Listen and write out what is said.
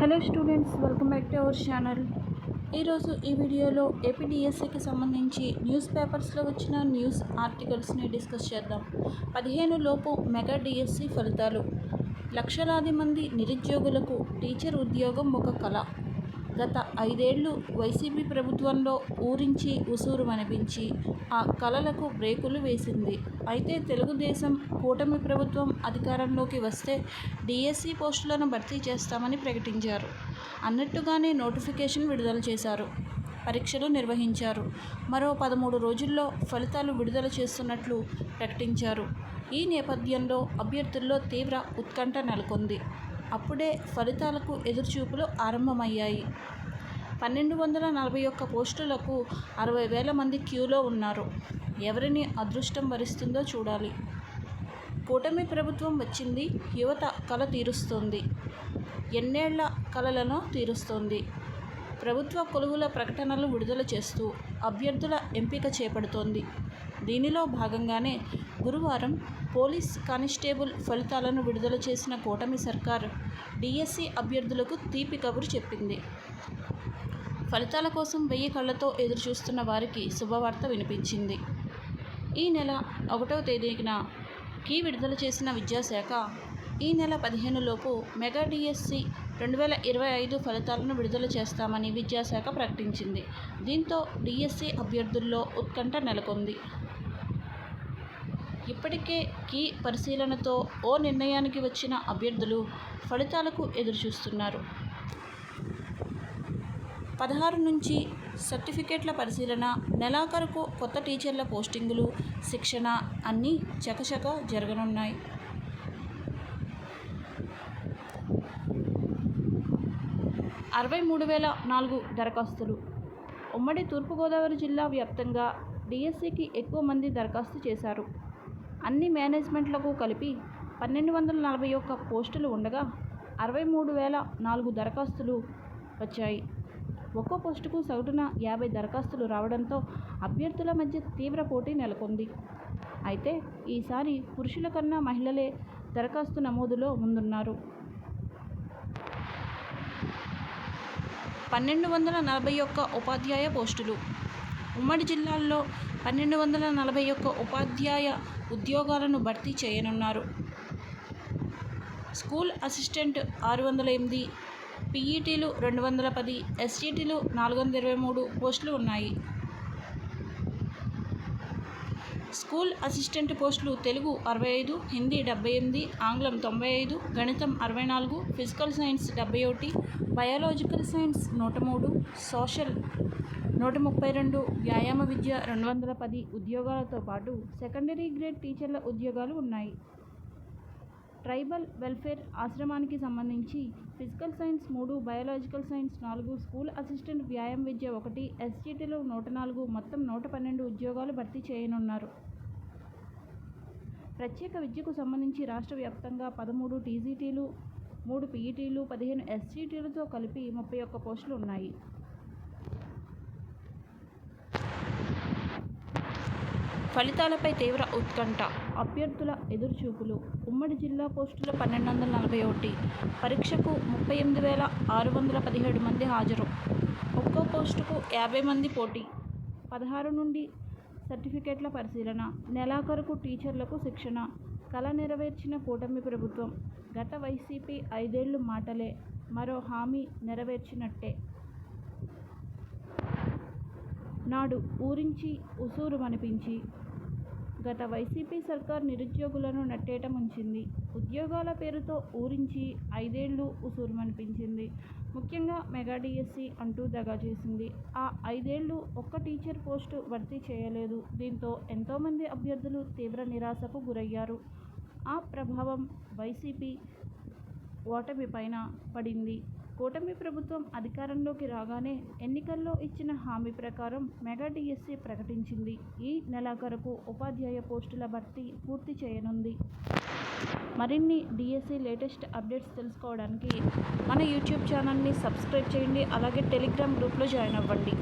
Hello students welcome back to our channel. ఈరోజు ఈ వీడియోలో ఏపీడిఎస్సికి సంబంధించి న్యూస్ పేపర్స్లో వచ్చిన న్యూస్ ఆర్టికల్స్ని డిస్కస్ చేద్దాం. పదిహేను లోపు మెగా డిఎస్సి ఫలితాలు. లక్షలాది మంది నిరుద్యోగులకు టీచర్ ఉద్యోగం ఒక కళ. గత ఐదేళ్ళు వైసీపీ ప్రభుత్వంలో ఊరించి ఉసూరు ఆ కలలకు బ్రేకులు వేసింది. అయితే తెలుగుదేశం కూటమి ప్రభుత్వం అధికారంలోకి వస్తే డిఎస్సి పోస్టులను భర్తీ చేస్తామని ప్రకటించారు. అన్నట్టుగానే నోటిఫికేషన్ విడుదల చేశారు. పరీక్షలు నిర్వహించారు. మరో పదమూడు రోజుల్లో ఫలితాలు విడుదల చేస్తున్నట్లు ప్రకటించారు. ఈ నేపథ్యంలో అభ్యర్థుల్లో తీవ్ర ఉత్కంఠ నెలకొంది. అప్పుడే ఫలితాలకు ఎదురుచూపులు ఆరంభమయ్యాయి. పన్నెండు వందల నలభై ఒక్క పోస్టులకు అరవై వేల మంది క్యూలో ఉన్నారు. ఎవరిని అదృష్టం వరిస్తుందో చూడాలి. కూటమి ప్రభుత్వం వచ్చింది యువత కళ తీరుస్తోంది. ఎన్నేళ్ళ కళలను తీరుస్తోంది. ప్రభుత్వ కొలువుల ప్రకటనలు విడుదల చేస్తూ అభ్యర్థుల ఎంపిక చేపడుతోంది. దీనిలో భాగంగానే గురువారం పోలీస్ కానిస్టేబుల్ ఫలితాలను విడుదల చేసిన కూటమి సర్కార్ డిఎస్సి అభ్యర్థులకు తీపి కబురు చెప్పింది. ఫలితాల కోసం వెయ్యి కళ్ళతో ఎదురుచూస్తున్న వారికి శుభవార్త వినిపించింది. ఈ నెల ఒకటవ తేదీన కీ విడుదల చేసిన విద్యాశాఖ ఈ నెల పదిహేనులోపు మెగా డిఎస్సి రెండు వేల ఇరవై ఐదు ఫలితాలను విడుదల చేస్తామని విద్యాశాఖ ప్రకటించింది. దీంతో డిఎస్సి అభ్యర్థుల్లో ఉత్కంఠ నెలకొంది. ఇప్పటికే కీ పరిశీలనతో ఓ నిర్ణయానికి వచ్చిన అభ్యర్థులు ఫలితాలకు ఎదురుచూస్తున్నారు. పదహారు నుంచి సర్టిఫికేట్ల పరిశీలన నెలాఖరుకు కొత్త టీచర్ల పోస్టింగులు శిక్షణ అన్నీ చకచక జరగనున్నాయి. అరవై మూడు వేల నాలుగు దరఖాస్తులు. ఉమ్మడి తూర్పుగోదావరి జిల్లా వ్యాప్తంగా డిఎస్సికి ఎక్కువ మంది దరఖాస్తు చేశారు. అన్ని మేనేజ్మెంట్లకు కలిపి పన్నెండు వందల నలభై ఒక్క పోస్టులు ఉండగా అరవై మూడు వేల నాలుగు దరఖాస్తులు వచ్చాయి. ఒక్కో పోస్టుకు సగటున యాభై దరఖాస్తులు రావడంతో అభ్యర్థుల మధ్య తీవ్ర పోటీ నెలకొంది. అయితే ఈసారి పురుషుల కన్నా మహిళలే దరఖాస్తు నమోదులో ముందున్నారు. పన్నెండు వందల నలభై ఒక్క ఉపాధ్యాయ పోస్టులు. ఉమ్మడి జిల్లాల్లో పన్నెండు వందల నలభై ఒక్క ఉపాధ్యాయ ఉద్యోగాలను భర్తీ చేయనున్నారు. స్కూల్ అసిస్టెంట్ ఆరు వందల ఎనిమిది పీఈటీలు రెండు వందల పది ఎస్టీటీలు నాలుగు వందల ఇరవై మూడు పోస్టులు ఉన్నాయి. స్కూల్ అసిస్టెంట్ పోస్టులు తెలుగు అరవై ఐదు హిందీ డెబ్బై ఎనిమిది ఆంగ్లం తొంభై ఐదు గణితం అరవై నాలుగు ఫిజికల్ సైన్స్ డెబ్బై ఒకటి బయాలజికల్ సైన్స్ నూట మూడు సోషల్ నూట ముప్పై రెండు వ్యాయామ విద్య రెండు వందల పది ఉద్యోగాలతో పాటు సెకండరీ గ్రేడ్ టీచర్ల ఉద్యోగాలు ఉన్నాయి. ట్రైబల్ వెల్ఫేర్ ఆశ్రమానికి సంబంధించి ఫిజికల్ సైన్స్ మూడు బయాలజికల్ సైన్స్ నాలుగు స్కూల్ అసిస్టెంట్ వ్యాయామ విద్య ఒకటి ఎస్టీటీలో నూట నాలుగు మొత్తం నూట పన్నెండు ఉద్యోగాలు భర్తీ చేయనున్నారు. ప్రత్యేక విద్యకు సంబంధించి రాష్ట్ర వ్యాప్తంగా పదమూడు టీజీటీలు మూడు పీఈటీలు పదిహేను ఎస్టీటీలతో కలిపి ముప్పై ఒక్క పోస్టులు ఉన్నాయి. ఫలితాలపై తీవ్ర ఉత్కంఠ. అభ్యర్థుల ఎదురుచూపులు. ఉమ్మడి జిల్లా పోస్టుల పన్నెండు వందల నలభై ఒకటి పరీక్షకు ముప్పై ఎనిమిది వేల ఆరు వందల పదిహేడు మంది హాజరు. ఒక్కో పోస్టుకు యాభై మంది పోటీ. పదహారు నుండి సర్టిఫికేట్ల పరిశీలన. నెలాఖరుకు టీచర్లకు శిక్షణ. కళ నెరవేర్చిన కూటమి ప్రభుత్వం. గత వైసీపీ ఐదేళ్ళు మాటలే. మరో హామీ నెరవేర్చినట్టే. నాడు ఊరించి ఉసూరుమనిపించి గత వైసీపీ సర్కార్ నిరుద్యోగులను నట్టేట ఉంచింది ఉద్యోగాల పేరుతో ఊరించి ఐదేళ్ళు ఉసూరుమనిపించింది. ముఖ్యంగా మెగా డిఎస్సి అంటూ దగా చేసింది. ఆ ఐదేళ్ళు ఒక్క టీచర్ పోస్టు భర్తీ చేయలేదు. దీంతో ఎంతోమంది అభ్యర్థులు తీవ్ర నిరాశకు గురయ్యారు. ఆ ప్రభావం వైసీపీ ఓటమి పైన పడింది. కూటమి ప్రభుత్వం అధికారంలోకి రాగానే ఎన్నికల్లో ఇచ్చిన హామీ ప్రకారం మెగా డిఎస్సి ప్రకటించింది. ఈ నెలాఖరుకు ఉపాధ్యాయ పోస్టుల భర్తీ పూర్తి చేయనుంది. మరిన్ని డిఎస్సి లేటెస్ట్ అప్డేట్స్ తెలుసుకోవడానికి మన యూట్యూబ్ ఛానల్ని సబ్స్క్రైబ్ చేయండి. అలాగే టెలిగ్రామ్ గ్రూప్లో జాయిన్ అవ్వండి.